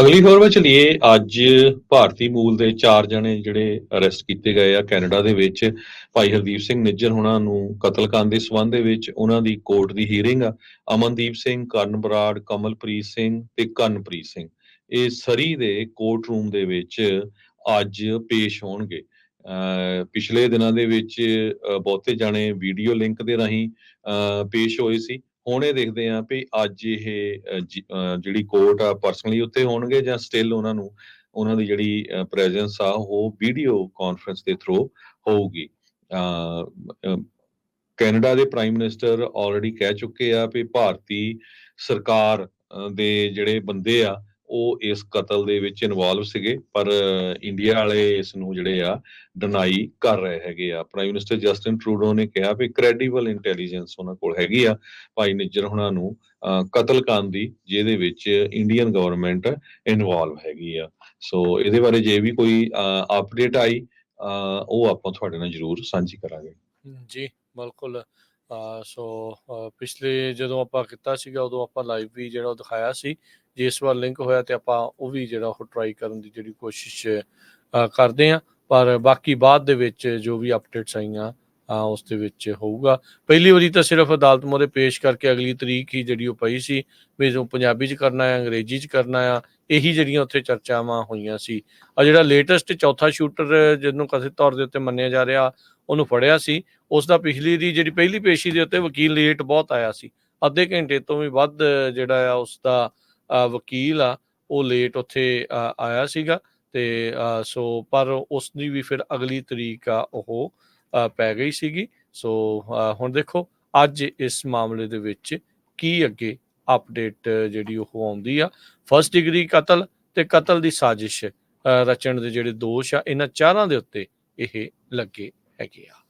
ਅਗਲੀ ਖਬਰ ਵਿੱਚ ਚਲੀਏ। ਅੱਜ ਭਾਰਤੀ ਮੂਲ ਦੇ ਚਾਰ ਜਣੇ ਜਿਹੜੇ ਅਰੈਸਟ ਕੀਤੇ ਗਏ ਆ ਕੈਨੇਡਾ ਦੇ ਵਿੱਚ। ਭਾਈ ਹਰਦੀਪ ਸਿੰਘ ਨਿੱਜਰ ਹੁਣਾਂ ਨੂੰ ਕਤਲकांड ਦੇ ਸਬੰਧ ਦੇ ਵਿੱਚ ਉਹਨਾਂ ਦੀ ਕੋਰਟ ਦੀ ਹੀਅਰਿੰਗ ਆ। ਅਮਨਦੀਪ ਸਿੰਘ, ਕਰਨ ਬਰਾੜ, ਕਮਲਪ੍ਰੀਤ ਸਿੰਘ ਤੇ ਕੰਨਪ੍ਰੀਤ ਸਿੰਘ। ਇਹ ਸਰੀ ਦੇ ਕੋਰਟ ਰੂਮ ਦੇ ਵਿੱਚ ਅੱਜ ਪੇਸ਼ ਹੋਣਗੇ। ਅਹ ਪਿਛਲੇ ਦਿਨਾਂ ਦੇ ਵਿੱਚ ਬਹੁਤੇ ਜਾਣੇ ਵੀਡੀਓ ਲਿੰਕ ਦੇ ਰਾਹੀਂ, ਅਹ ਪੇਸ਼ ਹੋਏ ਸੀ। ਹੁਣ ਇਹ ਦੇਖਦੇ ਆ ਵੀ ਅੱਜ ਇਹ ਜਿਹੜੀ ਕੋਰਟ ਆ ਪਰਸਨਲੀ ਉੱਤੇ ਹੋਣਗੇ ਜਾਂ ਸਟਿਲ ਉਹਨਾਂ ਨੂੰ ਉਹਨਾਂ ਦੀ ਜਿਹੜੀ ਪ੍ਰੈਜ਼ੈਂਸ ਆ ਉਹ ਵੀਡੀਓ ਕਾਨਫਰੰਸ ਦੇ ਥਰੂ ਹੋਊਗੀ। ਅਹ, ਕੈਨੇਡਾ ਦੇ ਪ੍ਰਾਈਮ ਮਿਨਿਸਟਰ ਆਲਰੇਡੀ ਕਹਿ ਚੁੱਕੇ ਆ ਵੀ ਭਾਰਤੀ ਸਰਕਾਰ ਦੇ ਜਿਹੜੇ ਬੰਦੇ ਆ ਉਹ ਇਸ ਕਤਲ ਦੇ ਵਿੱਚ ਇਨਵੋਲਵ ਸੀਗੇ ਪਰ ਇੰਡੀਆ ਵਾਲੇ ਇਸ ਨੂੰ ਜਿਹੜੇ ਆ ਡਿਨਾਈ ਕਰ ਰਹੇ ਹੈਗੇ ਆ। ਪ੍ਰਾਈਮ ਮਿਨਿਸਟਰ ਜਸਟਿਨ ਟਰੂਡੋ ਨੇ ਕਿਹਾ ਵੀ ਕ੍ਰੈਡੀਬਲ ਇੰਟੈਲੀਜੈਂਸ ਉਹਨਾਂ ਕੋਲ ਹੈਗੀ ਆ ਭਾਈ ਨਿੱਜਰ ਹੁਣਾਂ ਨੂੰ ਕਤਲकांड ਦੀ ਜਿਹਦੇ ਵਿੱਚ ਇੰਡੀਅਨ ਗਵਰਨਮੈਂਟ ਇਨਵੋਲਵ ਹੈਗੀ ਆ। ਸੋ ਇਹਦੇ ਬਾਰੇ ਜੇ ਵੀ ਕੋਈ ਅਪਡੇਟ ਆਈ ਅਹ, ਉਹ ਆਪਾਂ ਤੁਹਾਡੇ ਨਾਲ ਜ਼ਰੂਰ ਸਾਂਝੀ ਕਰਾਂਗੇ। ਜੀ ਬਿਲਕੁਲ। ਸੋ ਪਿਛਲੇ ਜਦੋਂ ਆਪਾਂ ਕੀਤਾ ਸੀਗਾ ਉਦੋਂ ਆਪਾਂ ਲਾਈਵ ਵੀ ਜਿਹੜਾ ਉਹ ਦਿਖਾਇਆ ਸੀ। ਜੇ ਇਸ ਵਾਰ ਲਿੰਕ ਹੋਇਆ ਤੇ ਆਪਾਂ ਉਹ ਵੀ ਜਿਹੜਾ ਉਹ ਟਰਾਈ ਕਰਨ ਦੀ ਜਿਹੜੀ ਕੋਸ਼ਿਸ਼ ਕਰਦੇ ਆ ਪਰ ਬਾਕੀ ਬਾਅਦ ਦੇ ਵਿੱਚ ਜੋ ਵੀ ਅਪਡੇਟਸ ਆਈਆਂ, ਅਹ, ਉਸ ਦੇ ਵਿੱਚ ਹੋਊਗਾ। ਪਹਿਲੀ ਵਾਰੀ ਤਾਂ ਸਿਰਫ ਅਦਾਲਤ ਮੋਰੇ ਪੇਸ਼ ਕਰਕੇ ਅਗਲੀ ਤਰੀਕ ਹੀ ਜਿਹੜੀ ਉਹ ਪਈ ਸੀ, ਵੀ ਜੋ ਪੰਜਾਬੀ ਚ ਕਰਨਾ ਹੈ, ਅੰਗਰੇਜ਼ੀ ਚ ਕਰਨਾ ਆ ਇਹੀ ਜਿਹੜੀਆਂ ਉੱਥੇ ਚਰਚਾਵਾਂ ਹੋਈਆਂ ਸੀ। ਆ ਜਿਹੜਾ ਲੇਟੈਸਟ ਚੌਥਾ ਸ਼ੂਟਰ ਜਿਹਨੂੰ ਕਥਿਤ ਤੌਰ ਦੇ ਉੱਤੇ ਮੰਨਿਆ ਜਾ ਰਿਹਾ, ਉਹਨੂੰ ਫੜਿਆ ਸੀ। ਉਸ ਦਾ ਪਿਛਲੀ ਦੀ ਜਿਹੜੀ ਪਹਿਲੀ ਪੇਸ਼ੀ ਦੇ ਉੱਤੇ ਵਕੀਲ ਲੇਟ ਬਹੁਤ ਆਇਆ ਸੀ। ਅੱਧੇ ਘੰਟੇ ਤੋਂ ਵੀ ਵੱਧ ਜਿਹੜਾ ਆ, ਉਸ ਦਾ ਵਕੀਲ ਆ, ਉਹ ਲੇਟ ਉੱਥੇ ਆਇਆ ਸੀਗਾ ਤੇ ਸੋ ਪਰ ਉਸ ਦੀ ਵੀ ਫਿਰ ਅਗਲੀ ਤਰੀਕ ਆ ਉਹ ਪੈ ਗਈ ਸੀਗੀ। ਸੋ ਹੁਣ ਦੇਖੋ ਅੱਜ ਇਸ ਮਾਮਲੇ ਦੇ ਵਿੱਚ ਕੀ ਅੱਗੇ ਅਪਡੇਟ ਜਿਹੜੀ ਉਹ ਆਉਂਦੀ ਆ। ਫਰਸਟ ਡਿਗਰੀ ਕਤਲ ਤੇ ਕਤਲ ਦੀ ਸਾਜ਼ਿਸ਼ ਰਚਣ ਦੇ ਜਿਹੜੇ ਦੋਸ਼ ਆ, ਇਹਨਾਂ ਚਾਰਾਂ ਦੇ ਉੱਤੇ ਇਹ ਲੱਗੇ ਹੈਗੇ ਆ।